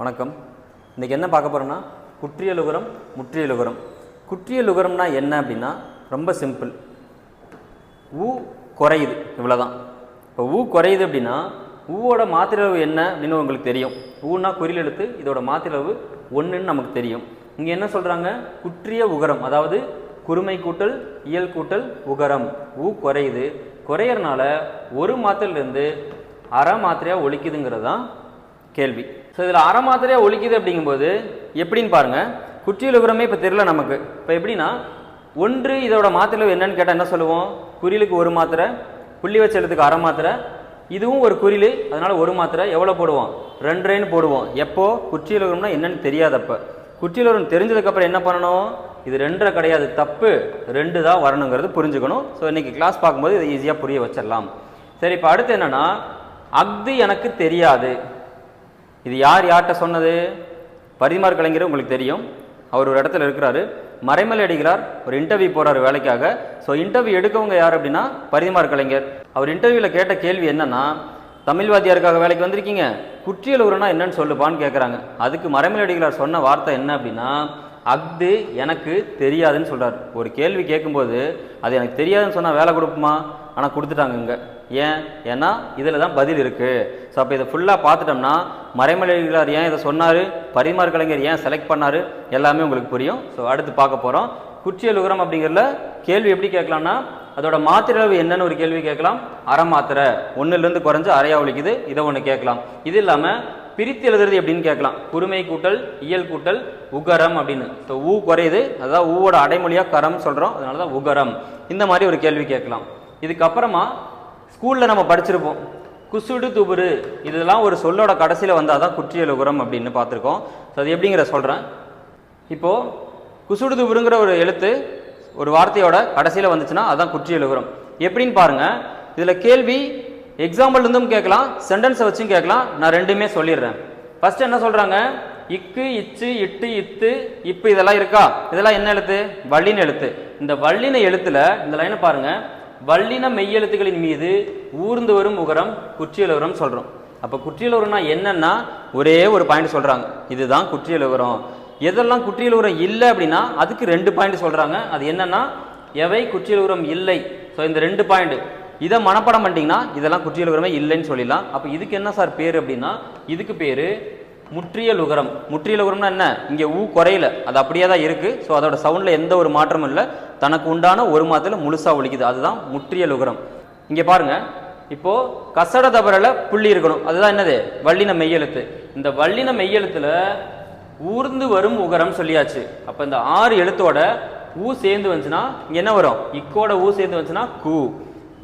வணக்கம். இன்றைக்கி என்ன பார்க்க போகிறோன்னா குற்றியலுகரம் முற்றியலுகரம். குற்றியலுகரம்னா என்ன அப்படின்னா ரொம்ப சிம்பிள் ஊ குறையுது இவ்வளோதான் இப்போ ஊ குறையுது அப்படின்னா ஊவோட மாத்திரளவு என்ன அப்படின்னு உங்களுக்கு தெரியும். ஊன்னா குறியில் எழுத்து இதோட மாத்திரளவு ஒன்றுன்னு நமக்கு தெரியும். இங்கே என்ன சொல்கிறாங்க குற்றிய உகரம் அதாவது குறுமை கூட்டல் இயல் கூட்டல் உகரம். ஊ குறையுது. குறையறனால ஒரு மாத்திரையிலேருந்து அரை மாத்திரையாக ஒழிக்குதுங்கிறது தான் கேள்வி. ஸோ இதில் அரை மாத்திரையாக ஒழிக்குது அப்படிங்கும்போது எப்படின்னு பாருங்கள் குற்றியல் விவரமே இப்போ தெரில நமக்கு. இப்போ எப்படின்னா ஒன்று இதோட மாத்திரை என்னன்னு கேட்டால் என்ன சொல்லுவோம்? குறிலுக்கு ஒரு மாத்திரை புள்ளி வச்ச எழுத்துக்கு அரை மாத்திரை இதுவும் ஒரு குறில் அதனால் ஒரு மாத்திரை எவ்வளோ போடுவோம்? ரெண்டரைன்னு போடுவோம். எப்போ? குற்றியல் விவரம்னா என்னன்னு தெரியாதப்ப. குற்றியல் விவரம் தெரிஞ்சதுக்கப்புறம் என்ன பண்ணணும்? இது ரெண்டரை கிடையாது தப்பு. ரெண்டு தான் வரணுங்கிறது புரிஞ்சுக்கணும். ஸோ இன்றைக்கி கிளாஸ் பார்க்கும்போது இதை ஈஸியாக புரிய வச்சிடலாம். சரி இப்போ அடுத்து என்னன்னா அஃது எனக்கு தெரியாது. இது யார் யார்கிட்ட சொன்னது? பரிமார் கலைஞர் உங்களுக்கு தெரியும். அவர் ஒரு இடத்துல இருக்கிறாரு. மறைமலை அடிக்கிறார் ஒரு இன்டர்வியூ போறாரு வேலைக்காக. ஸோ இன்டர்வியூ எடுக்கவங்க யார் அப்படின்னா பரிதிமார் கலைஞர். அவர் இன்டர்வியூவில் கேட்ட கேள்வி என்னன்னா தமிழ் வாத்தியாருக்காக வேலைக்கு வந்திருக்கீங்க? குற்றியல் உரனா என்னன்னு சொல்லுப்பான்னு கேட்குறாங்க அதுக்கு மறைமலை அடிகளார் சொன்ன வார்த்தை என்ன அப்படின்னா அஃது எனக்கு தெரியாதுன்னு சொல்றாரு. ஒரு கேள்வி கேட்கும்போது அது எனக்கு தெரியாதுன்னு சொன்னால் வேலை கொடுப்புமா ஆனால் கொடுத்துட்டாங்க இங்கே. ஏன்? ஏன்னா இதில் தான் பதில் இருக்குது ஸோ அப்போ இதை ஃபுல்லாக பார்த்துட்டோம்னா மறைமலையார் ஏன் இதை சொன்னார்? பரிமார் கலைஞர் ஏன் செலக்ட் பண்ணார்? எல்லாமே உங்களுக்கு புரியும். ஸோ அடுத்து பார்க்க போகிறோம் குற்றியல் உகரம் அப்படிங்கிறதுல கேள்வி எப்படி கேட்கலாம்னா அதோட மாத்திரை அளவு என்னன்னு ஒரு கேள்வி கேட்கலாம். அரை மாத்திரை. ஒன்றுலேருந்து குறைஞ்சு அரையாக ஒழிக்குது. இதை ஒன்று கேட்கலாம். இது இல்லாமல் பிரித்து எழுதுறது எப்படின்னு கேட்கலாம். குறுமை கூட்டல் இயல் கூட்டல் உகரம் அப்படின்னு. ஸோ ஊ குறையுது. அதாவது ஊவோட அடைமொழியாக கரம் சொல்கிறோம் அதனால தான் உகரம். இந்த மாதிரி ஒரு கேள்வி கேட்கலாம். இதுக்கப்புறமா ஸ்கூலில் நம்ம படிச்சிருப்போம். குசுடு துபுரு இதெல்லாம் ஒரு சொல்லோட கடைசியில் வந்தால் தான் குற்றியல் அப்படின்னு பார்த்துருக்கோம். ஸோ அது எப்படிங்கிற சொல்கிறேன் இப்போது குசுடு துபுருங்கிற ஒரு எழுத்து ஒரு வார்த்தையோட கடைசியில் வந்துச்சுன்னா அதான் குற்றியல் எப்படின்னு பாருங்கள் இதில் கேள்வி எக்ஸாம்பிள் இருந்தும் கேட்கலாம் சென்டென்ஸை வச்சும் கேட்கலாம். நான் ரெண்டுமே சொல்லிடுறேன். ஃபஸ்ட்டு என்ன சொல்கிறாங்க இக்கு இச்சு இட்டு இத்து இப்பு இதெல்லாம் இருக்கா? இதெல்லாம் என்ன எழுத்து? வள்ளின எழுத்து. இந்த வள்ளின எழுத்தில் இந்த லைனை பாருங்கள் வல்லின மெய்யெழுத்துக்களின் மீது ஊர்ந்து வரும் உகரம் குற்றியலுகரம் சொல்கிறோம் அப்போ குற்றியலுகரம்னா என்னன்னா ஒரே ஒரு பாயிண்ட் சொல்கிறாங்க இதுதான் குற்றியலுகரம். எதெல்லாம் குற்றியலுகரம் இல்லை அப்படின்னா அதுக்கு ரெண்டு பாயிண்ட் சொல்கிறாங்க அது என்னன்னா எவை குற்றியலுகரம் இல்லை? ஸோ இந்த ரெண்டு பாயிண்ட் இதை மனப்பாடம் பண்ணிட்டீங்கன்னா இதெல்லாம் குற்றியலுகரமே இல்லைன்னு சொல்லிடலாம். அப்போ இதுக்கு என்ன சார் பேர் அப்படின்னா இதுக்கு பேர் முற்றியல் உகரம். முற்றியல் உகரம்னா என்ன? இங்கே ஊ குறையல. அது அப்படியே தான் இருக்குது ஸோ அதோட சவுண்டில் எந்த ஒரு மாற்றமும் இல்லை. தனக்கு உண்டான ஒரு மாதத்தில் முழுசாக ஒழிக்குது. அதுதான் முற்றியல் உகரம். இங்கே பாருங்கள் இப்போ கசட தபரில் புள்ளி இருக்கணும். அதுதான் என்னது? வள்ளின மெய்யெழுத்து. இந்த வள்ளின மெய்யெழுத்தில் ஊர்ந்து வரும் உகரம் சொல்லியாச்சு. அப்போ இந்த ஆறு எழுத்தோட ஊ சேர்ந்து வந்துச்சுன்னா இங்கே என்ன வரும்? இக்கோட ஊ சேர்ந்து வந்துச்சுன்னா கூ.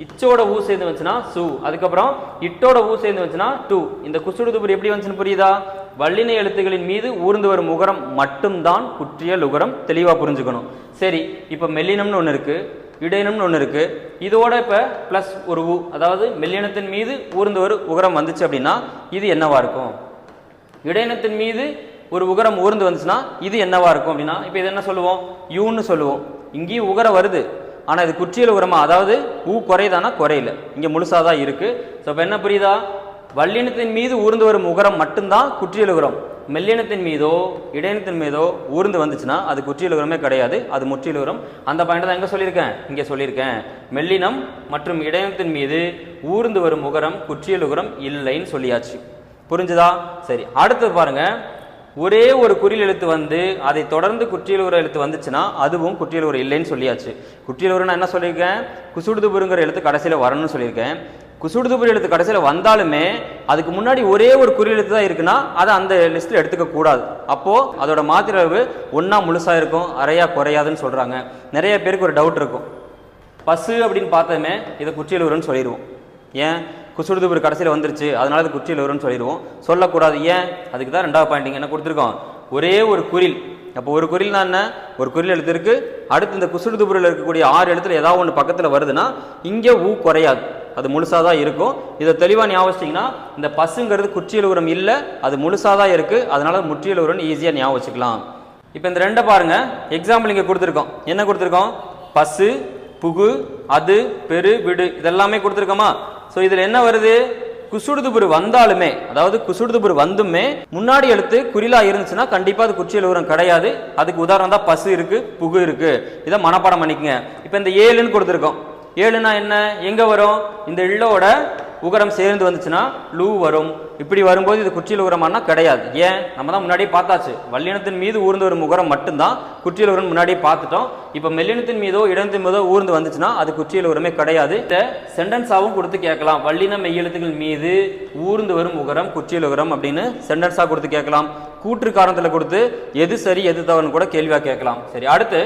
இச்சோட ஊ சேர்ந்து வந்துச்சுன்னா சு. அதுக்கப்புறம் இட்டோட ஊ சேர்ந்து வந்துச்சுன்னா டூ. இந்த குசுடு துபுர் எப்படி வந்துச்சுன்னு புரியுதா? வள்ளின எழுத்துகளின் மீது ஊர்ந்து வரும் உகரம் மட்டும்தான் குற்றியல் உகரம் தெளிவாக புரிஞ்சுக்கணும். சரி இப்போ மெல்லினம்னு ஒன்று இருக்குது இடையினம்னு ஒன்று இருக்குது இதோட இப்போ ப்ளஸ் ஒரு ஊ அதாவது மெல்லினத்தின் மீது ஊர்ந்து ஒரு உகரம் வந்துச்சு அப்படின்னா இது என்னவாக இருக்கும்? இடையினத்தின் மீது ஒரு உகரம் ஊர்ந்து வந்துச்சுன்னா இது என்னவாக இருக்கும் அப்படின்னா இப்போ இது என்ன சொல்லுவோம்? யூன்னு சொல்லுவோம். இங்கேயும் உகரம் வருது. ஆனால் இது குற்றியல் உரமா அதாவது ஊ குறையுதானா குறையல. இங்கே முழுசாக தான் இருக்குது ஸோ இப்போ என்ன புரியுதா? வல்லினத்தின் மீது ஊர்ந்து வரும் உகரம் மட்டும்தான் குற்றியல் உகரம் மெல்லினத்தின் மீதோ இடையினத்தின் மீதோ ஊர்ந்து வந்துச்சுன்னா அது குற்றியல் உகரமே கிடையாது அது முற்றியல் உகரம் அந்த பாயிண்ட் தான் எங்கே சொல்லியிருக்கேன்? இங்கே சொல்லியிருக்கேன். மெல்லினம் மற்றும் இடையினத்தின் மீது ஊர்ந்து வரும் உகரம் குற்றியல் உகரம் இல்லைன்னு சொல்லியாச்சு. புரிஞ்சுதா? சரி அடுத்தது பாருங்க. ஒரே ஒரு குறியல் எழுத்து வந்து அதை தொடர்ந்து குற்றியல் உர எழுத்து வந்துச்சுன்னா அதுவும் குற்றியல் உரம் இல்லைன்னு சொல்லியாச்சு. குற்றியல் உரம்னா என்ன சொல்லியிருக்கேன்? குசுடுதுபுருங்கிற எழுத்து கடைசியில் வரணும்னு சொல்லியிருக்கேன். குசுடுதுபுரு எழுத்து கடைசியில் வந்தாலுமே அதுக்கு முன்னாடி ஒரே ஒரு குறியெழுத்து எழுத்து தான் இருக்குன்னா அதை அந்த லிஸ்ட்டில் எடுத்துக்க கூடாது. அப்போது அதோட மாத்திரவு ஒன்றா முழுசாக இருக்கும் அறையா குறையாதுன்னு சொல்கிறாங்க நிறைய பேருக்கு ஒரு டவுட் இருக்கும். பசு அப்படின்னு பார்த்ததுமே இதை குற்றியலூர்னு சொல்லிடுவோம். ஏன்? குசுடுதுபுரி கடைசியில் வந்துருச்சு அதனால அது குற்றியலூர்னு சொல்லிடுவோம். சொல்லக்கூடாது ஏன்? அதுக்கு தான் ரெண்டாவது பாயிண்ட் என்ன கொடுத்துருக்கோம்? ஒரே ஒரு குறில். அப்போ ஒரு குறில்னா என்ன? ஒரு குறில் எழுத்து இருக்குது அடுத்து இந்த குசுடுதுபுரியில் இருக்கக்கூடிய ஆறு எழுத்துல ஏதாவது ஒன்று பக்கத்தில் வருதுன்னா இங்கே ஊ குறையாது. அது முழுசாக தான் இருக்கும். இதை தெளிவாக ஞாபகம் இந்த பசுங்கிறது குற்றியல் உரம் இல்லை அது முழுசாக தான் இருக்குது அதனால் முற்றியல் உரம்னு ஈஸியாக ஞாபகம் வச்சுக்கலாம் இப்போ இந்த ரெண்டை பாருங்க. எக்ஸாம்பிள் இங்கே கொடுத்துருக்கோம். என்ன கொடுத்துருக்கோம்? பசு புகு அது பெரு விடு இதெல்லாமே கொடுத்துருக்கோமா? ஸோ இதில் என்ன வருது? குசுடுதுபுரு வந்தாலுமே அதாவது குசுடுதுபுரு வந்துமே முன்னாடி எழுத்து குறிலா இருந்துச்சுன்னா கண்டிப்பாக அது குச்சி உரம் கிடையாது. அதுக்கு உதாரணம் தான் பசு இருக்குது புகு இருக்குது இதை மனப்பாடம் பண்ணிக்கங்க. இப்போ இந்த ஏழுன்னு கொடுத்துருக்கோம். ஏழுனா என்ன? எங்கே வரும்? இந்த இல்லோட உகரம் சேர்ந்து வந்துச்சுன்னா லூ வரும். இப்படி வரும்போது இது குற்றியல் உகரமானா கிடையாது. ஏன்? நம்ம தான் முன்னாடியே பார்த்தாச்சு. வல்லினத்தின் மீது ஊர்ந்து வரும் உகரம் மட்டும்தான் குற்றியல் உகரம் முன்னாடியே பார்த்துட்டோம். இப்போ மெல்லினத்தின் மீதோ இடத்தின் மீதோ ஊர்ந்து வந்துச்சுன்னா அது குற்றியல் உரமே கிடையாது. இந்த சென்டென்ஸாகவும் கொடுத்து கேட்கலாம். வல்லின மெய்யெழுத்துக்கள் மீது ஊர்ந்து வரும் உகரம் குற்றியல் உகரம் அப்படின்னு சென்டென்ஸாக கொடுத்து கேட்கலாம். கூற்று காரணத்தில் கொடுத்து எது சரி எது தவறுன்னு கூட கேள்வியாக கேட்கலாம். சரி அடுத்து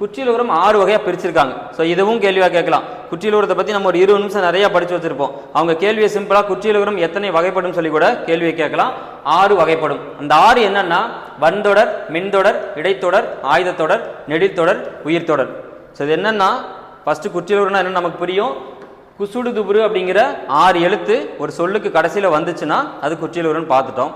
குற்றியலூரம் ஆறு வகையாக பிரிச்சிருக்காங்க. ஸோ இதுவும் கேள்வியாக கேட்கலாம். குற்றியலூரத்தை பற்றி நம்ம ஒரு இருபது நிமிஷம் நிறையா படித்து வச்சுருப்போம். அவங்க கேள்வியை சிம்பிளாக குற்றியலூரம் எத்தனை வகைப்படும் சொல்லி கூட கேள்வியை கேட்கலாம். ஆறு வகைப்படும். அந்த ஆறு என்னன்னா வன்தொடர் மின்தொடர் இடைத்தொடர் ஆயுதத்தொடர் நெடில்தொடர் உயிர்த்தொடர். ஸோ இது என்னன்னா ஃபர்ஸ்ட் குற்றியலூர்னா என்ன நமக்கு புரியும்? குசுடு துபுரு அப்படிங்கிற ஆறு எழுத்து ஒரு சொல்லுக்கு கடைசியில் வந்துச்சுன்னா அது குற்றியலூர்னு பார்த்துட்டோம்.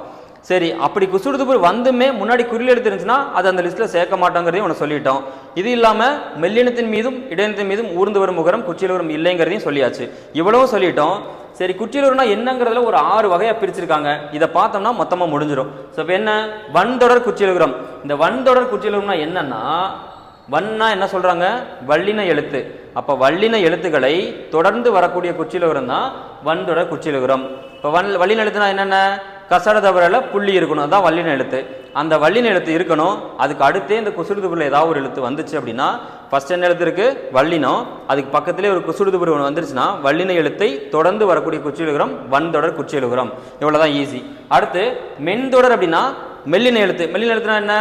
சரி அப்படி குசுடுதுபுர் வந்துமே முன்னாடி குறியில் எடுத்துருந்துச்சுன்னா அது அந்த லிஸ்ட்டில் சேர்க்க மாட்டோங்கிறதையும் உனக்கு சொல்லிட்டோம். இது இல்லாமல் மெல்லினத்தின் மீதும் இடையினத்தின் மீதும் ஊர்ந்து வரும் முகரம் குச்சியலூரம் இல்லைங்கிறதையும் சொல்லியாச்சு. இவ்வளவும் சொல்லிட்டோம். சரி குச்சியலூர்னா என்னங்கிறதுல ஒரு ஆறு வகையாக பிரிச்சிருக்காங்க. இதை பார்த்தோம்னா மொத்தமாக முடிஞ்சிடும் ஸோ இப்போ என்ன? வன்தொடர் குச்சியலுகரம் இந்த வன்தொடர் குச்சியலுகரம்னா என்னன்னா வன்னா என்ன சொல்கிறாங்க வல்லின எழுத்து. அப்போ வல்லின எழுத்துக்களை தொடர்ந்து வரக்கூடிய குச்சிலுகரம் தான் வன்தொடர் குச்சிலுகரம் இப்போ வன் வல்லின எழுத்துனா என்னென்ன? கசட தவறல புள்ளி இருக்கணும். அதுதான் வல்லின எழுத்து. அந்த வல்லின எழுத்து இருக்கணும். அதுக்கு அடுத்தே இந்த குசுடுதுபுரில் ஏதாவது ஒரு எழுத்து வந்துச்சு அப்படின்னா ஃபர்ஸ்ட் என்ன எழுத்து இருக்கு? வல்லினம் அதுக்கு பக்கத்திலே ஒரு குசுடுதுபுரி ஒன்று வந்துருச்சுன்னா வல்லின எழுத்தை தொடர்ந்து வரக்கூடிய குச்சிலுகரம் வன்தொடர் இவ்வளோ தான் ஈஸி அடுத்து மென்தொடர் அப்படின்னா மெல்லின எழுத்து. மெல்லின எழுத்துனா என்ன?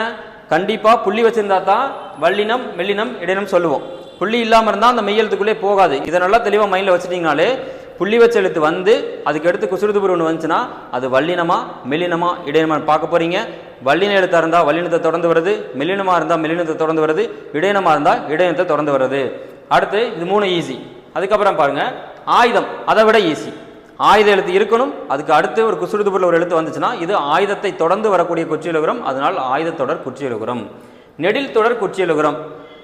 கண்டிப்பாக புள்ளி வச்சுருந்தா தான் வல்லினம் மெல்லினம் இடையினம் சொல்லுவோம். புள்ளி இல்லாமல் இருந்தால் அந்த மெய்யெழுத்துக்குள்ளே போகாது. இதை நல்லா தெளிவாக மைண்டில் வச்சுட்டிங்கனாலே புள்ளி வச்ச எழுத்து வந்து அதுக்கு அடுத்து குசுடுதுபுரி ஒன்று வந்துச்சுன்னா அது வல்லினமா மெல்லினமா இடையினமா பார்க்க போகிறீங்க வல்லின எழுத்தாக இருந்தால் வல்லினத்தை தொடர்ந்து வருது மெல்லினமாக இருந்தால் மெல்லினத்தை தொடர்ந்து வருது இடையினமாக இருந்தால் இடையினத்தை தொடர்ந்து வருது. அடுத்து இது மூணு ஈஸி அதுக்கப்புறம் பாருங்கள் ஆயுதம் அதை விட ஈஸி ஆயுத எழுத்து இருக்கணும் அதுக்கு அடுத்து ஒரு குசுடுதுபுரில் ஒரு எழுத்து வந்துச்சுன்னா இது ஆயுதத்தை தொடர்ந்து வரக்கூடிய குச்சியலுகரம் அதனால் ஆயுதத்தொடர் குச்சியலுகரம் நெடில் தொடர் குச்சியலுகரம்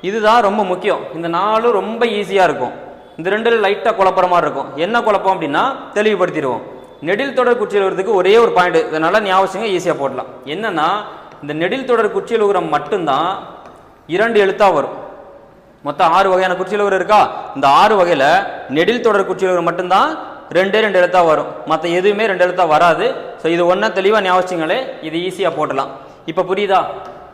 இதுதான் ரொம்ப முக்கியம். இந்த நாலும் ரொம்ப ஈஸியாக இருக்கும். இந்த ரெண்டில் லைட்டாக குழப்பற மாதிரி இருக்கும். என்ன குழப்பம் அப்படின்னா தெளிவுபடுத்திடுவோம். நெடில் தொடர் குச்சியில் வருதுக்கு ஒரே ஒரு பாயிண்ட் இதனால் ஞாபகம் ஈஸியாக போடலாம். என்னன்னா இந்த நெடில் தொடர் குச்சியில் உரம் மட்டும்தான் இரண்டு எழுத்தாக வரும். மொத்தம் ஆறு வகையான குச்சியில் உரம் இருக்கா? இந்த ஆறு வகையில் நெடில் தொடர் உரம் மட்டும்தான் ரெண்டே ரெண்டு எழுத்தாக வரும். மற்ற எதுவுமே ரெண்டு எழுத்தாக வராது. ஸோ இது ஒன்றா தெளிவாக ஞாபகங்களே இது ஈஸியாக போடலாம் இப்போ புரியுதா?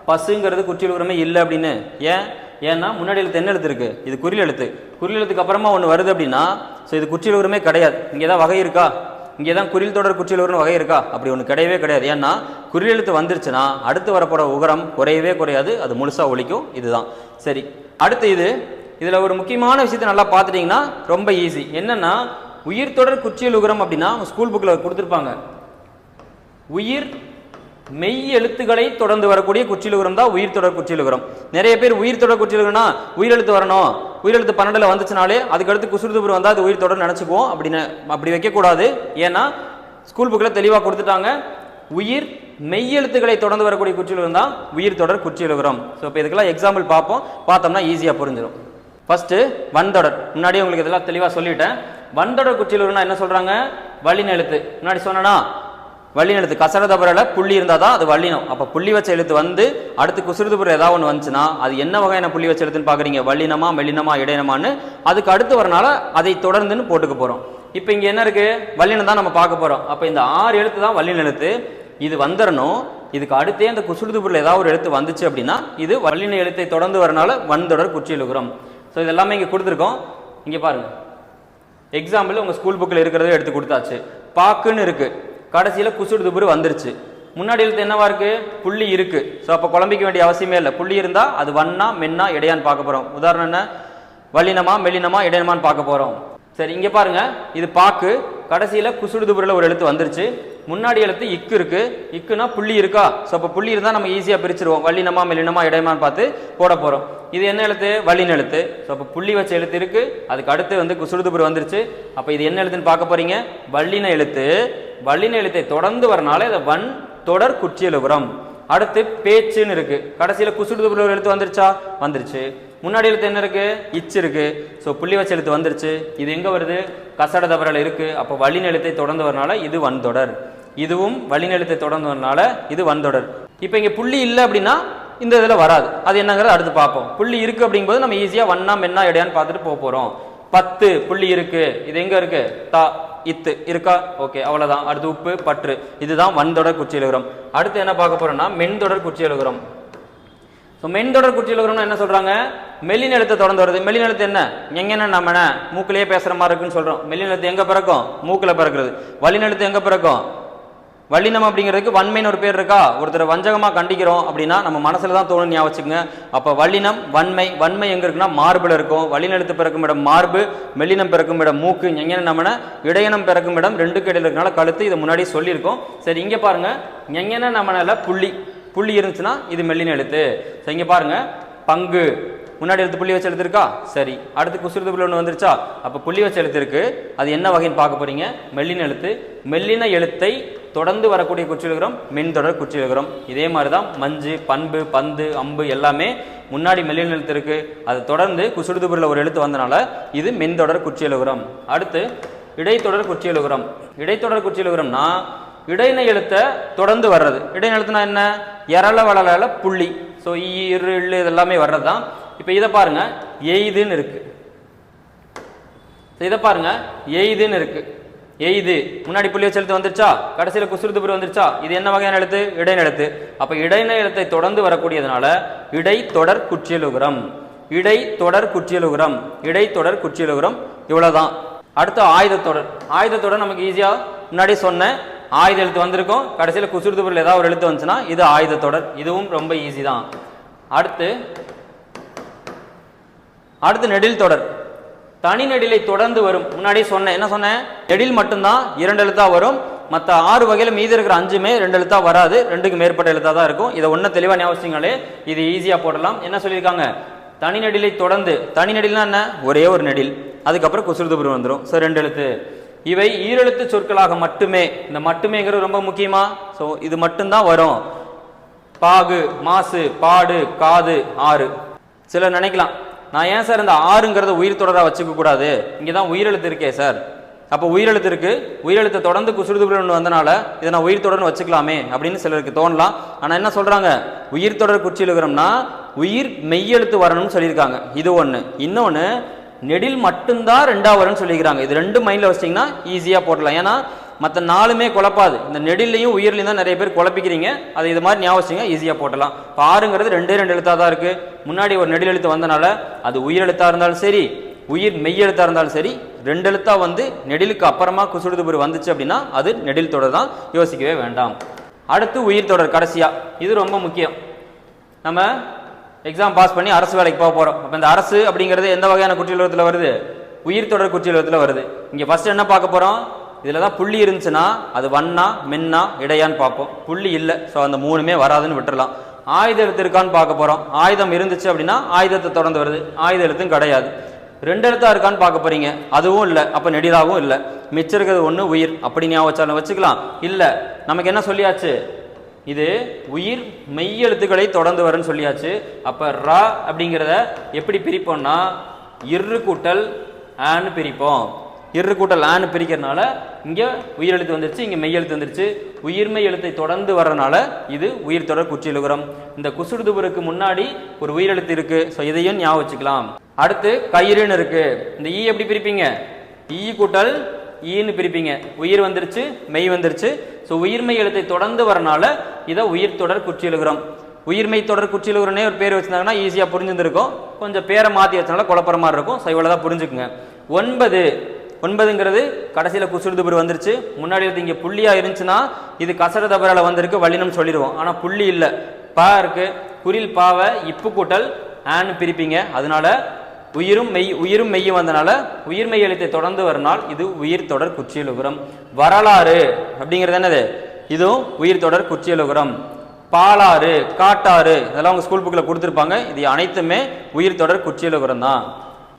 பஸ்ஸுங்கிறது உரமே இல்லை அப்படின்னு. ஏன்? ஏன்னா முன்னாடி எழுத்து என்ன எழுத்து இருக்கு? இது குறில் எழுத்து. குறில் எழுத்துக்கு அப்புறமா ஒன்று வருது அப்படின்னா ஸோ இது குச்சியலுகரமே கிடையாது. இங்கே தான் வகை இருக்கா? இங்கே தான் குறில் தொடர் குச்சியலுகரம்னு வகை இருக்கா? அப்படி ஒன்று கிடையவே கிடையாது. ஏன்னா குறில் எழுத்து வந்துருச்சுன்னா அடுத்து வரப்போகிற உகரம் குறையவே குறையாது. அது முழுசாக ஒழிக்கும். இதுதான். சரி. அடுத்து இது. இதில் ஒரு முக்கியமான விஷயத்தை நல்லா பார்த்துட்டிங்கன்னா ரொம்ப ஈஸி என்னென்னா உயிர் தொடர் குற்றியல் உகரம் அப்படின்னா ஸ்கூல் புக்கில் கொடுத்துருப்பாங்க. உயிர் மெய் எழுத்துக்களை தொடர்ந்து வரக்கூடிய குச்சிலுகரம் தான் உயிர் தொடர் குச்சிலுகரம் நிறைய பேர் உயிர் தொடர் குச்சிலுகரம்னா உயிரெழுத்து வரணும். உயிரெழுத்து பன்னெண்டுல வந்துச்சுனாலே அதுக்கடுத்து குசுறுதுபுரம் வந்தால் அது உயிர் தொடர் நினச்சிக்குவோம். அப்படின்னு அப்படி வைக்கக்கூடாது. ஏன்னா ஸ்கூல் புக்கில் தெளிவாக கொடுத்துட்டாங்க. உயிர் மெய்யெழுத்துக்களை தொடர்ந்து வரக்கூடிய குற்றியலுகரம் தான் உயிர் தொடர் குற்றியலுகரம் ஸோ இப்போ இதுக்கெல்லாம் எக்ஸாம்பிள் பார்ப்போம். பார்த்தோம்னா ஈஸியாக புரிஞ்சிடும் ஃபஸ்ட்டு வன்தொடர். முன்னாடி உங்களுக்கு இதெல்லாம் தெளிவாக சொல்லிட்டேன். வன்தொடர் குற்றியலுகரம்னா என்ன சொல்கிறாங்க வழிநெழுத்து எழுத்து. முன்னாடி சொன்னனா? வள்ளின எழுத்து கசரதபரில் புள்ளி இருந்தால் தான் அது வள்ளினம். அப்போ புள்ளி வச்ச எழுத்து வந்து அடுத்து குசுறுதுபுரம் ஏதாவது ஒன்று வந்துச்சுன்னா அது என்ன வகையான புள்ளி வச்ச எழுத்துன்னு பார்க்குறீங்க வள்ளினமா மெல்லினமா இடையினமான்னு அதுக்கு அடுத்து வரனால அதை தொடர்ந்துன்னு போட்டுக்க போகிறோம் இப்போ இங்கே என்ன இருக்குது வள்ளினம் தான் நம்ம பார்க்க போகிறோம் அப்போ இந்த ஆறு எழுத்து தான் வள்ளின எழுத்து. இது வந்துடணும் இதுக்கு அடுத்தே அந்த குசுறுதுபுரில் ஏதாவது ஒரு எழுத்து வந்துச்சு அப்படின்னா இது வள்ளின எழுத்தை தொடர்ந்து வரனால வன்தொடர் குச்சியலுகுரம் ஸோ இது எல்லாமே இங்கே கொடுத்துருக்கோம். இங்கே பாருங்கள் எக்ஸாம்பிள் உங்கள் ஸ்கூல் புக்கில் இருக்கிறத எடுத்து கொடுத்தாச்சு. பாக்குன்னு இருக்குது கடைசியில் குசுடுதுபுரு வந்துருச்சு. முன்னாடி எழுத்து என்னவா இருக்குது புள்ளி இருக்குது ஸோ அப்போ குழம்பிக்க வேண்டிய அவசியமே இல்லை. புள்ளி இருந்தால் அது வண்ணா மென்னா இடையான்னு பார்க்க போகிறோம் உதாரணம் என்ன? வல்லினமா மெல்லினமா இடையனமான்னு பார்க்க போகிறோம் சரி இங்கே பாருங்கள் இது பாக்கு. கடைசியில் குசுடுதுபுரில் ஒரு எழுத்து வந்துருச்சு. முன்னாடி எழுத்து இக்கு இருக்கு. இக்குனா புள்ளி இருக்கா? ஸோ அப்போ புள்ளி இருந்தால் நம்ம ஈஸியாக பிரிச்சிருவோம். வல்லினமா மெல்லினமா இடையமான்னு பார்த்து போட போகிறோம் இது என்ன எழுத்து? வல்லின எழுத்து. ஸோ அப்போ புள்ளி வச்ச எழுத்து இருக்கு. அதுக்கு அடுத்து வந்து குசுடுதுபுரி வந்துருச்சு. அப்போ இது என்ன எழுத்துன்னு பார்க்க போறீங்க? வல்லின எழுத்து. வல்லின எழுத்தை தொடர்ந்து வரனால இதை வன் தொடர் குற்றியலுபுரம் அடுத்து பேச்சுன்னு இருக்கு. கடைசியில் குசுடு ஒரு எழுத்து வந்துருச்சா? வந்துருச்சு. முன்னாடி எழுத்து என்ன இருக்கு? இச்சு இருக்கு. ஸோ புள்ளி வச்ச எழுத்து வந்துருச்சு. இது எங்கே வருது? கசட தபரல இருக்கு. அப்போ வழின் எழுத்தை தொடர்ந்து வரனால இது வன்தொடர் இதுவும் வழிநிலத்தை தொடர்ந்ததுனால தொடர்ந்து இது வன்தொடர் இப்போ இங்கே புள்ளி இல்லை அப்படின்னா இந்த இதில் வராது. அது என்னங்கிறது அடுத்து பார்ப்போம். புள்ளி இருக்குது அப்படிங்கும்போது நம்ம ஈஸியாக வண்ணா மென்னா இடையான்னு பார்த்துட்டு போக போகிறோம் பத்து புள்ளி இருக்குது இது எங்கே இருக்குது தா இத்து. இருக்கா? ஓகே அவ்வளோதான் அடுத்து உப்பு பற்று. இதுதான் வன்தொடர் குச்சி எழுகிறோம் அடுத்து என்ன பார்க்க போகிறோம்னா மென்தொடர் குச்சி எழுகிறோம் ஸோ மென்தொடர் குச்சி எழுகிறோம்னா என்ன சொல்கிறாங்க மெல்லின எழுத்தை தொடர்ந்து வருது. மெல்லின எழுத்து என்ன? எங்கென்ன நம்மன மூக்கிலேயே பேசுகிற மாதிரி இருக்குன்னு சொல்கிறோம் மெல்லின எழுத்து எங்கே பிறக்கும்? மூக்கில் பிறக்கிறது. வல்லின எழுத்து எங்கே பிறக்கும்? வல்லினம் அப்படிங்கிறதுக்கு வன்மைன்னு ஒரு பேர் இருக்கா? ஒருத்தர் வஞ்சகமாக கண்டிக்கிறோம் அப்படின்னா நம்ம மனசில் தான் தோணும் ஞாபகம் வச்சுக்கோங்க. அப்போ வல்லினம் வன்மை வன்மை எங்கே இருக்குன்னா மார்பில் இருக்கும். வல்லினெழுத்து பிறக்கும் இடம் மார்பு மெல்லினம் பிறக்கும் இடம் மூக்கு எங்கன நம்மன இடையனம் பிறக்கும் இடம் ரெண்டுக்கு இடையில இருக்கனால கழுத்து இதை முன்னாடி சொல்லியிருக்கோம். சரி இங்கே பாருங்கள் எங்கன நம்மனால புள்ளி புள்ளி இருந்துச்சுன்னா இது மெல்லின எழுத்து. சரி இங்கே பாருங்கள் பங்கு முன்னாடி எழுத்து புள்ளி வச்சு எழுத்துருக்கா சரி. அடுத்து குசுறுத்து புள்ளி ஒன்று வந்துருச்சா? அப்போ புள்ளி வச்சு எழுத்துருக்கு அது என்ன வகைன்னு பார்க்க போறீங்க? மெல்லின எழுத்து. மெல்லின எழுத்தை தொடர்ந்து வரக்கூடிய குச்சி மின் தொடர் குச்சி இதே மாதிரி தான் மஞ்சு பண்பு பந்து அம்பு எல்லாமே முன்னாடி மெல்லின் எழுத்து இருக்குது அது தொடர்ந்து குசுடுதுபுரில் ஒரு எழுத்து வந்தனால இது மென்தொடர் குச்சி அடுத்து இடைத்தொடர் குச்சியலுகரம் இடைத்தொடர் குச்சி இடைநிலை எழுத்தை தொடர்ந்து வர்றது. இடைநிலை எழுத்துனா என்ன? எரள வளல புள்ளி. ஸோ இரு இல்லு இதெல்லாமே வர்றது தான் இப்போ இதை பாருங்கள் எய்துன்னு இருக்குது இதை பாருங்கள் எய்துன்னு இருக்குது எய்து முன்னாடி புள்ளி வச்ச எழுத்து வந்துருச்சா? கடைசியில் குசுறுது புரி வந்துருச்சா? இது என்ன வகையான எழுத்து? இடைநிலை எழுத்து இடைநிலத்தை இடைநிலை எழுத்தை தொடர்ந்து வரக்கூடியதுனால இடை தொடர் குற்றியலுகரம். இடை தொடர் குற்றியலுகரம். இடை தொடர் குற்றியலுகரம். இவ்வளோதான் அடுத்து ஆயுதத்தொடர். ஆயுதத்தொடர் நமக்கு ஈஸியாக முன்னாடி சொன்னேன் ஆயுத எழுத்து வந்திருக்கும். கடைசியில் குசுறுது புரியில் ஏதாவது ஒரு எழுத்து வந்துச்சுன்னா இது ஆயுதத்தொடர். இதுவும் ரொம்ப ஈஸி தான். அடுத்து அடுத்து நெடில் தொடர். தனி நெடிலை தொடர்ந்து வரும். முன்னாடியே சொன்னேன். என்ன சொன்னேன்? நெடில் மட்டும்தான் இரண்டு எழுத்தா வரும். மற்ற ஆறு வகையில் மீதி இருக்கிற அஞ்சுமே ரெண்டு எழுத்தா வராது. ரெண்டுக்கு மேற்பட்ட எழுத்தா தான் இருக்கும். இதை ஒன்றும் தெளிவாக ஞாபகங்களே இது ஈஸியாக போடலாம். என்ன சொல்லியிருக்காங்க? தனி நெடிலை தொடர்ந்து. தனி நெடில்னா என்ன? ஒரே ஒரு நெடில். அதுக்கப்புறம் குசுறுதுபுரம் வந்துடும் ஸோ ரெண்டு எழுத்து. இவை ஈரெழுத்து சொற்களாக மட்டுமே. இந்த மட்டுமேங்கிறது ரொம்ப முக்கியமா? ஸோ இது மட்டும்தான் வரும். பாகு மாசு பாடு காது ஆறு. சிலர் நினைக்கலாம். நான் ஏன் சார் இந்த ஆறுங்கிறத உயிர் தொடராக வச்சுக்க கூடாது? இங்கே தான் உயிரெழுத்து இருக்கே சார். அப்போ உயிரெழுத்து இருக்கு உயிரெழுத்தை தொடர்ந்து குசுறுதுபுரன் வந்தனால இதை நான் உயிர் தொடர்னு வச்சுக்கலாமே அப்படின்னு சிலருக்கு தோணலாம். ஆனால் என்ன சொல்கிறாங்க உயிர் தொடர் குச்சி எழுகிறோம்னா உயிர் மெய்யெழுத்து வரணும்னு சொல்லியிருக்காங்க. இது ஒன்று இன்னொன்று நெடில் மட்டும்தான் ரெண்டா வரும்னு சொல்லிக்கிறாங்க இது ரெண்டு மைண்டில் வச்சிங்கன்னா ஈஸியாக போடலாம் ஏன்னா மற்ற நாளுமே குழப்பாது. இந்த நெடிலையும் உயிர்லையும் தான் நிறைய பேர் குழப்பிக்கிறீங்க. அது இது மாதிரி ஞாபகம் ஈஸியாக போட்டலாம் இப்போ ஆறுங்கிறது ரெண்டே ரெண்டு எழுத்தாக தான் இருக்குது முன்னாடி ஒரு நெடில் எழுத்து வந்தனால அது உயிர் எழுத்தாக இருந்தாலும் சரி உயிர் மெய் எழுத்தாக இருந்தாலும் சரி ரெண்டு எழுத்தாக வந்து நெடிலுக்கு அப்புறமா குசுடுதுபுரி வந்துச்சு அப்படின்னா அது நெடில் தொடர் தான். யோசிக்கவே வேண்டாம். அடுத்து உயிர் தொடர் கடைசியாக இது ரொம்ப முக்கியம். நம்ம எக்ஸாம் பாஸ் பண்ணி அரசு வேலைக்கு போக போகிறோம் அப்போ இந்த அரசு அப்படிங்கிறது எந்த வகையான குற்றியலுவத்தில் வருது? உயிர் தொடர் குற்றியலுவத்தில் வருது. இங்கே ஃபஸ்ட்டு என்ன பார்க்க போகிறோம் இதில் தான் புள்ளி இருந்துச்சுன்னா அது வண்ணா மென்னா இடையான்னு பார்ப்போம். புள்ளி இல்லை ஸோ அந்த மூணுமே வராதுன்னு விட்டுறலாம். ஆயுத எழுத்து இருக்கான்னு பார்க்க போகிறோம் ஆயுதம் இருந்துச்சு அப்படின்னா ஆயுதத்தை தொடர்ந்து வருது. ஆயுத எழுத்தும் கிடையாது. ரெண்டு எழுத்தா இருக்கான்னு பார்க்க போறீங்க. அதுவும் இல்லை. அப்போ நெடிலாவும் இல்லை. மிச்சம் இருக்கிறது ஒன்று உயிர். அப்படி ஞாபகம் வச்சாலும் வச்சுக்கலாம். இல்லை. நமக்கு என்ன சொல்லியாச்சு? இது உயிர் மெய் எழுத்துக்களை தொடர்ந்து வரும்னு சொல்லியாச்சு. அப்போ ரா அப்படிங்கிறத எப்படி பிரிப்போம்னா இரு கூட்டல் ஆன்னு பிரிப்போம். இரு கூட்டல் ஆன்னு பிரிக்கிறதுனால இங்கே உயிர் எழுத்து வந்துருச்சு இங்கே மெய் எழுத்து வந்துருச்சு. உயிர்மெய் எழுத்தை தொடர்ந்து வர்றனால இது உயிர் தொடர் குற்றியலுகரம் இந்த குசுடுதுபுருக்கு முன்னாடி ஒரு உயிரெழுத்து இருக்கு. ஸோ இதையும் ஞாபகம் வச்சுக்கலாம். அடுத்து கயிறுன்னு இருக்கு. இந்த ஈ எப்படி பிரிப்பீங்க? ஈ கூட்டல் ஈன்னு பிரிப்பீங்க. உயிர் வந்துருச்சு மெய் வந்துருச்சு. ஸோ உயிர்மெய் எழுத்தை தொடர்ந்து வரனால இதை உயிர் தொடர் குற்றியலுகிறோம் உயிர்மை தொடர் குற்றியலுகிறனே ஒரு பேர் வச்சிருந்தாங்கன்னா ஈஸியாக புரிஞ்சுருந்துருக்கும். கொஞ்சம் பேரை மாற்றி வச்சனால குழப்பற மாதிரி இருக்கும். ஸோ இவ்வளோதான் புரிஞ்சுக்குங்க. ஒன்பது. ஒன்பதுங்கிறது கடைசியில் குசுறுதுபுர் வந்துருச்சு. முன்னாடி இருந்து இங்கே புள்ளியாக இருந்துச்சுன்னா இது கசர தபரால் வந்திருக்கு வல்லினம் சொல்லிடுவோம். ஆனால் புள்ளி இல்லை. பா இருக்கு. குரில் பாவை இப்பு கூட்டல் ஆன்னு பிரிப்பீங்க. அதனால உயிரும் மெய் உயிரும் மெய்யும் வந்தனால உயிர் மெய் எழுத்தை தொடர்ந்து வரனால் இது உயிர் தொடர் குற்றியலுகுரம் வரலாறு அப்படிங்கிறது என்னது? இதுவும் உயிர் தொடர் குற்றியலுகுரம் பாலாறு காட்டாறு இதெல்லாம் அவங்க ஸ்கூல் புக்கில் கொடுத்துருப்பாங்க. இது அனைத்துமே உயிர் தொடர் குற்றியலுகுரம் தான்.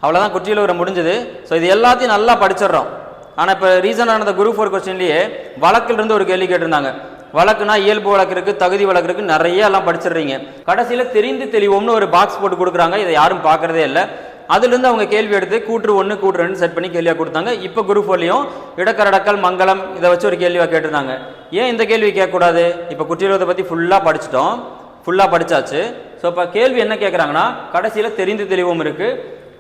அவ்வளோதான் குற்றியலுகுரம் முடிஞ்சது. ஸோ இது எல்லாத்தையும் நல்லா படிச்சிடுறோம். ஆனால் இப்போ ரீசன் ஆனது குரூப் ஃபோர் கொஸ்டின்லேயே வழக்கிலிருந்து ஒரு கேள்வி கேட்டிருந்தாங்க. வழக்குனா இயல்பு வழக்கு இருக்கு தகுதி வழக்கு இருக்கு நிறைய எல்லாம் படிச்சிடுறீங்க. கடைசியில் தெரிந்து தெளிவோம்னு ஒரு பாக்ஸ் போட்டு கொடுக்குறாங்க. இதை யாரும் பார்க்கறதே இல்லை. அதுலேருந்து அவங்க கேள்வி எடுத்து கூற்று ஒன்று கூற்று ரெண்டு செட் பண்ணி கேள்வியாக கொடுத்தாங்க. இப்போ குரூப் ஃபோர்லையும் இடக்கரடக்கல் மங்களம் இதை வச்சு ஒரு கேள்வியாக கேட்டிருந்தாங்க. ஏன் இந்த கேள்வி கேட்கக்கூடாது? இப்போ குற்றியலுவத்தை பற்றி ஃபுல்லாக படிச்சிட்டோம். ஃபுல்லாக படிச்சாச்சு. ஸோ இப்போ கேள்வி என்ன கேட்குறாங்கன்னா கடைசியில் தெரிந்து தெளிவும்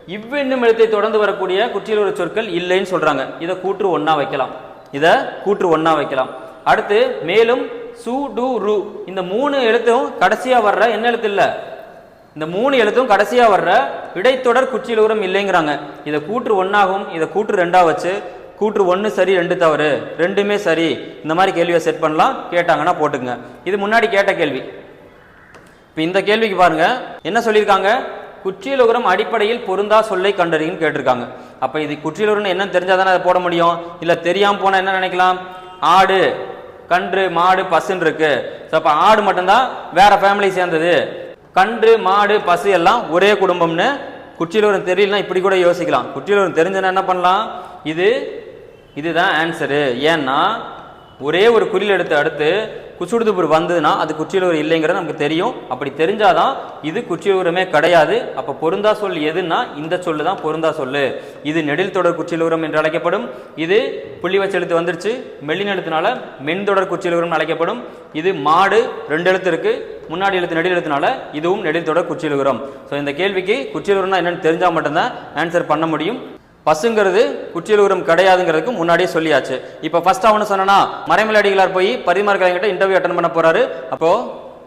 இவ்வென்னும் எழுத்தை தொடர்ந்து வரக்கூடிய குற்றியலுற சொற்கள் இல்லைன்னு சொல்றாங்க. இதை கூற்று ஒன்னா வைக்கலாம். இதை கூற்று ஒன்னா வைக்கலாம். அடுத்து மேலும் சு டு ரு. இந்த மூணு எழுத்தும் கடைசியா வர்ற என்ன எழுத்து இல்ல? இந்த மூணு எழுத்தும் கடைசியா வர்ற இடைத்தொடர் குற்றியலுரம் இல்லைங்கிறாங்க. இதை கூற்று ஒன்னாகும் இதை கூற்று ரெண்டா வச்சு கூற்று ஒன்று சரி ரெண்டு தவறு. ரெண்டுமே சரி. இந்த மாதிரி கேள்வியை செட் பண்ணலாம். கேட்டாங்கன்னா போட்டுங்க இது முன்னாடி கேட்ட கேள்வி. இப்போ இந்த கேள்விக்கு பாருங்க. என்ன சொல்லியிருக்காங்க? குற்றியலுகரம் அடிப்படையில் பொருந்தா சொல்லை கண்டறின்னு கேட்டிருக்காங்க. அப்போ இது குற்றியலுகரம் என்னன்னு தெரிஞ்சால் தானே அதை போட முடியும்? இல்லை தெரியாமல் போனால் என்ன நினைக்கலாம்? ஆடு கன்று மாடு பசுன்னு இருக்கு. ஸோ அப்போ ஆடு மட்டும்தான் வேற ஃபேமிலி சேர்ந்தது. கன்று மாடு பசு எல்லாம் ஒரே குடும்பம்னு குற்றியலுகரம் தெரியலனா இப்படி கூட யோசிக்கலாம். குற்றியலுகரம் தெரிஞ்சனா என்ன பண்ணலாம்? இது இதுதான் ஆன்சரு ஏன்னா ஒரே ஒரு குறியில் எடுத்து அடுத்து குச்சுடுதுபுர் வந்ததுன்னா அது குற்றியலூர் இல்லைங்கிறது நமக்கு தெரியும். அப்படி தெரிஞ்சாதான் இது குற்றியலூரமே கிடையாது. அப்போ பொருந்தா சொல் எதுன்னா இந்த சொல்லு தான் பொருந்தா சொல்லு. இது நெடில் தொடர் குற்றியலூரம் என்று அழைக்கப்படும். இது புள்ளி வச்சு எழுத்து வந்துருச்சு. மெல்லின் எழுத்துனால மென் தொடர் குற்றியலூரம் அழைக்கப்படும். இது மாடு ரெண்டு எழுத்து இருக்கு. முன்னாடி எழுத்து நெடில் எழுத்துனால இதுவும் நெடில் தொடர் குற்றியலுகரம் ஸோ இந்த கேள்விக்கு குற்றியலுகரம்னா என்னன்னு தெரிஞ்சால் மட்டும்தான் ஆன்சர் பண்ண முடியும். பசுங்கிறது குற்றியலுகரம் கிடையாதுங்கிறதுக்கு முன்னாடியே சொல்லியாச்சு. இப்போ ஃபர்ஸ்ட் அவனு சொன்னா மறைமலை அடிகளார் போய் பரிமார் கலைஞர்கிட்ட இன்டர்வியூ அட்டன் பண்ண போறாரு. அப்போ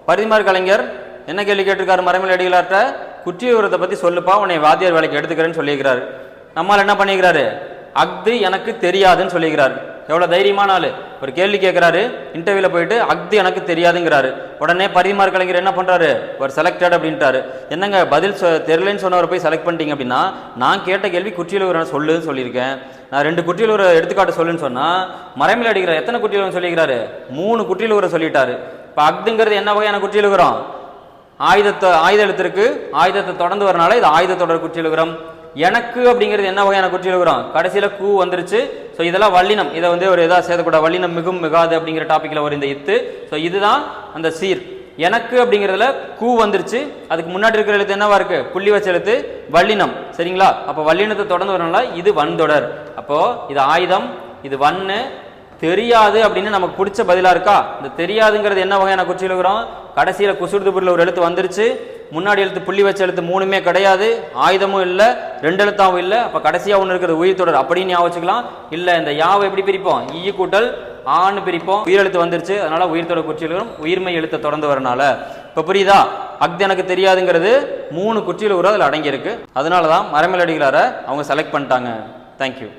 பரிமார் கலைஞர் என்ன கேள்வி கேட்டிருக்காரு மறைமலை அடிகளார்ட்ட? குற்றியலுகரத்தை பத்தி சொல்லுப்பா உன்னை வாத்தியார் வேலைக்கு எடுத்துக்கிறேன்னு சொல்லியிருக்கிறாரு. நம்மால் என்ன பண்ணிக்கிறாரு அஃது எனக்கு தெரியாதுன்னு சொல்லிக்கிறாரு எவ்வளோ தைரியமான ஆள். ஒரு கேள்வி கேட்குறாரு இன்டர்வியூவில் போயிட்டு அக்தி எனக்கு தெரியாதுங்கிறாரு. உடனே பரிமார் கலைஞர் என்ன பண்ணுறாரு ஒரு செலக்டட் அப்படின்ட்டாரு. என்னங்க பதில் சொ- தெரியலன்னு சொன்னவரை போய் செலக்ட் பண்ணிட்டீங்க அப்படின்னா நான் கேட்ட கேள்வி குற்றியலுவரை சொல்லுன்னு சொல்லியிருக்கேன். நான் ரெண்டு குற்றியலுவரை எடுத்துக்காட்டு சொல்லுன்னு சொன்னால் மறைமலை அடிக்கிறார். எத்தனை குற்றியலுவரம் சொல்லிக்கிறாரு மூணு குற்றியலுவரை சொல்லிட்டாரு. இப்போ அக்துங்கிறது என்ன வகையான குற்றியலுவரம் ஆயுதத்தை ஆயுத எழுத்திற்கு ஆயுதத்தை தொடர்ந்து வரனால இது ஆயுத தொடர் குற்றியலுகிறோம் எனக்கு அப்படிங்கிறது என்ன வகையான குற்றியலுகரம் கடைசியில் கூ வந்துருச்சு. ஸோ இதெல்லாம் வல்லினம். இதை வந்து ஒரு இதாக சேர்த்தக்கூடாது வல்லினம் மிகும் மிகாது அப்படிங்கிற டாப்பிக்கில் ஒரு இந்த இத்து. ஸோ இதுதான் அந்த சீர். எனக்கு அப்படிங்கிறதுல கூ வந்துருச்சு. அதுக்கு முன்னாடி இருக்கிற எழுத்து என்னவா இருக்கு? புள்ளி வச்ச எழுத்து வல்லினம். சரிங்களா? அப்போ வல்லினத்தை தொடர்ந்து வரனால இது வன்தொடர். அப்போ இது ஆயுதம் இது வன்னு தெரியாது அப்படின்னு நமக்கு பிடிச்ச பதிலாக இருக்கா? இந்த தெரியாதுங்கிறது என்ன வகையான குச்சியிலுகிறோம் கடைசியில் குசுடுதுபுரில் ஒரு எழுத்து வந்துருச்சு. முன்னாடி எழுத்து புள்ளி வச்ச எழுத்து மூணுமே கிடையாது. ஆயுதமும் இல்லை ரெண்டு எழுத்தாவும் இல்லை. அப்போ கடைசியாக ஒன்று இருக்கிறது உயிர் தொடர். அப்படின்னு ஞாபகம் வச்சுக்கலாம். இல்லை இந்த யாவை எப்படி பிரிப்போம்? ஈ கூட்டல் ஆன்னு பிரிப்போம். உயிரெழுத்து வந்துருச்சு. அதனால உயிர் தொடர் குச்சியிலும் உயிர்மை எழுத்தை தொடர்ந்து வரனால. இப்போ புரியுதா? அக்து எனக்கு தெரியாதுங்கிறது மூணு குச்சியில் அதில் அடங்கியிருக்கு. அதனால தான் மரமேலடிகளார அவங்க செலக்ட் பண்ணிட்டாங்க. தேங்க்யூ